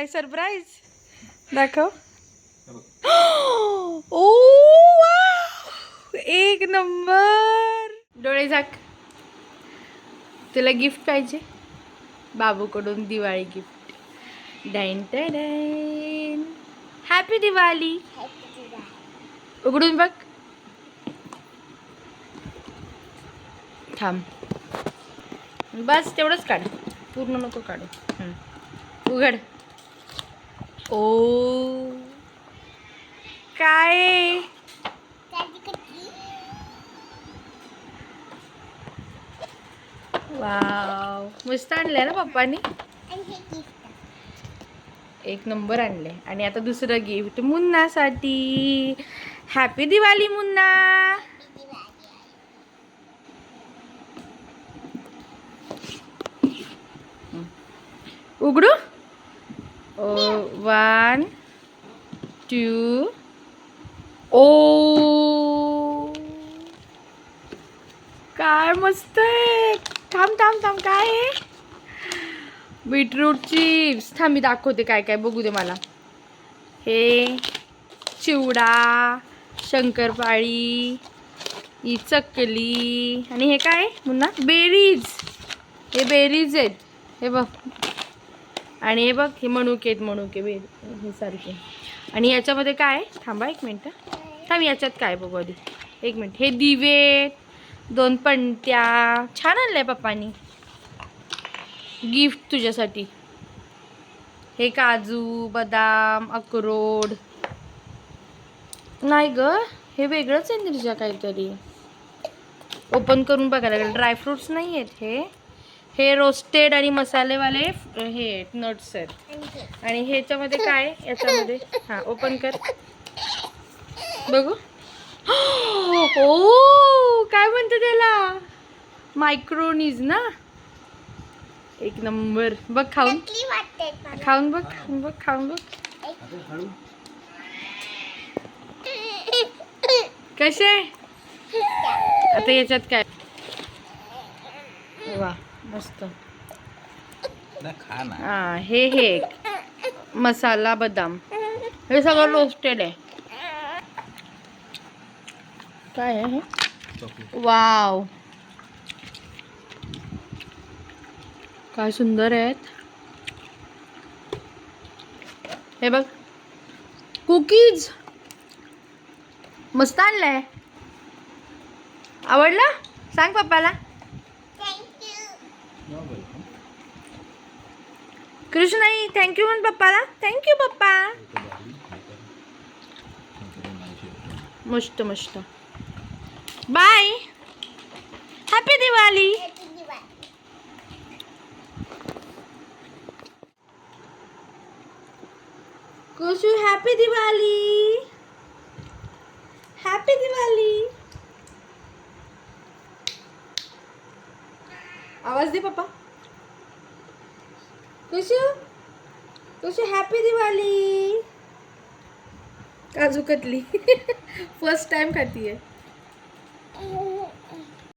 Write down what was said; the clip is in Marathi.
काय सरप्राईज दाखव. ओ! एक नंबर डोळे झाक. तुला गिफ्ट पाहिजे? बाबूकडून दिवाळी गिफ्ट डाईन डाईन हॅपी दिवाळी. उघडून बघ. थांब. बस तेवढंच काढ. पूर्ण नको काढू. उघड. ओ. काय वाव. मस्त आणलंय ना पप्पानी? एक नंबर आणले आणि आता दुसरं गिफ्ट मुन्नासाठी. हॅपी दिवाळी मुन्ना. उघडू? वन टू ओ. काय मस्त आहे. थांब थांब थांब काय आहे? Beetroot chips. थांब मी दाखवते काय काय बघू दे मला. हे चिवडा शंकरपाळी ही चकली आणि हे काय मुन्ना? बेरीज. हे बेरीज आहेत. हे बघ. आणि हे बघ हे मणुके आहेत मणुके बे हे सारखे. आणि याच्यामध्ये काय आहे? थांबा एक मिनटं. थांब याच्यात काय बघू आधी? एक मिनिट. हे दिवे दोन पणत्या. छान आणलंय पप्पानी. गिफ्ट तुझ्यासाठी. हे काजू बदाम अक्रोड. नाही ग हे वेगळंच आहे तुझ्या काहीतरी. ओपन करून बघायला लागेल. ड्रायफ्रुट्स नाही आहेत हे. हे रोस्टेड आणि मसालेवाले हे नट्स आहेत. आणि ह्याच्यामध्ये काय? याच्यामध्ये? हां ओपन कर. बघू. ओ काय म्हणते त्याला? मायक्रोनीज ना? एक नंबर बघ खाऊन. खाऊन बघ खाऊन बघ खाऊन बघ. कसे? आता याच्यात काय? वा. मस्त. हा हे हे. मसाला बदाम. हे सगळं रोस्टेड आहे. काय आहे हे? वाव. काय सुंदर आहेत. हे बघ. कुकीज. मस्त आणलंय. आवडला? सांग पप्पाला. कृष्णाई थँक्यू म्हण पप्पाला. थँक्यू पप्पा. मस्त मस्त. Bye happy Diwali Kushu happy Diwali happy Diwali आवाज दे पप्पा. Kushu Kushu happy Diwali. Kaju katli. First time खाती आहे